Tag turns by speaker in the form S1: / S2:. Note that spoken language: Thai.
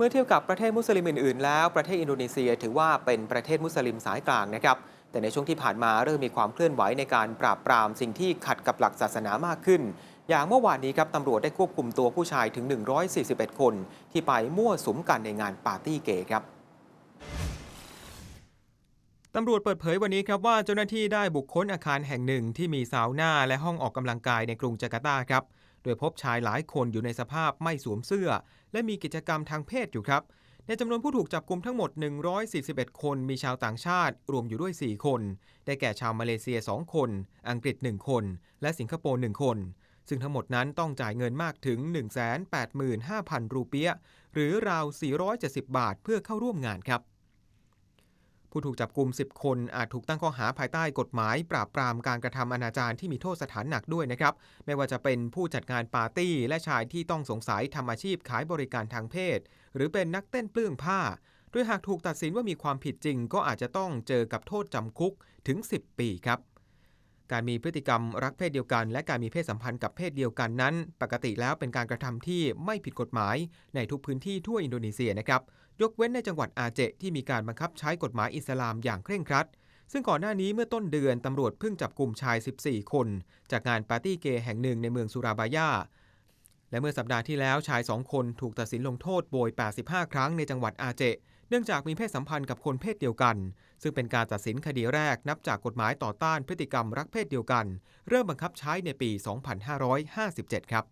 S1: เมื่อเทียบกับประเทศมุสลิมอื่นๆ แล้วประเทศอินโดนีเซียถือว่าเป็นประเทศมุสลิมสายกลางนะครับ แต่ในช่วงที่ผ่านมาเริ่มมีความเคลื่อนไหวในการปราบปรามสิ่งที่ขัดกับหลักศาสนามากขึ้น อย่างเมื่อวานนี้ครับตำรวจได้ควบคุมตัวผู้ชายถึง 141 คน ที่ไปมั่วสุมกันในงานปาร์ตี้เกย์ครับตำรวจเปิดเผยวันนี้ครับว่าเจ้าหน้าที่ได้บุกค้นอาคารแห่งหนึ่งที่มีซาวน่าและห้องออกกำลังกายในกรุงจาการ์ตาครับ โดยพบชายหลายคนอยู่ในสภาพไม่สวมเสื้อ และมีกิจกรรมทางเพศอยู่ครับ ในจำนวนผู้ถูกจับกลุ่มทั้งหมด 141 คนมีชาวต่างชาติ รวมอยู่ด้วย 4 คน ได้แก่ชาวมาเลเซีย 2 คน อังกฤษ 1 คน และสิงคโปร์ 1 คน ซึ่งทั้งหมดนั้นต้องจ่ายเงินมากถึง 185,000 รูเปียหรือราว 470 บาทเพื่อเข้าร่วมงานครับ ผู้ถูกจับกลุ่ม 10 คนอาจถูกตั้งข้อหาภายใต้กฎหมาย ปราบปรามการกระทำอนาจารที่มีโทษสถานหนักด้วยนะครับ ไม่ว่าจะเป็นผู้จัดงานปาร์ตี้ และชายที่ต้องสงสัยทำอาชีพขายบริการทางเพศ หรือเป็นนักเต้นเปลื้องผ้า โดยหากถูกตัดสินว่ามีความผิดจริง ก็อาจจะต้องเจอกับโทษจำคุกถึง 10 ปีครับ การมีพฤติกรรมรักเพศเดียวกัน และการมีเพศสัมพันธ์กับเพศเดียวกันนั้น ปกติแล้วเป็นการกระทำที่ไม่ผิดกฎหมาย ในทุกพื้นที่ทั่วอินโดนีเซียนะครับ ยกเว้นในจังหวัดอาเจที่มีการบังคับใช้กฎหมายอิสลามอย่างเคร่งครัด ซึ่งก่อนหน้านี้เมื่อต้นเดือนตำรวจเพิ่งจับกลุ่มชาย 14 คน จากงานปาร์ตี้เกย์แห่งหนึ่งในเมืองสุราบายาและเมื่อสัปดาห์ที่แล้วชาย 2 คนถูกตัดสินลงโทษโบย 85 ครั้งในจังหวัดอาเจ เนื่องจากมีเพศสัมพันธ์กับคนเพศเดียวกัน ซึ่งเป็นการตัดสินคดีแรกนับจากกฎหมายต่อต้านพฤติกรรมรักเพศเดียวกัน เริ่มบังคับใช้ในปี 2557 ครับ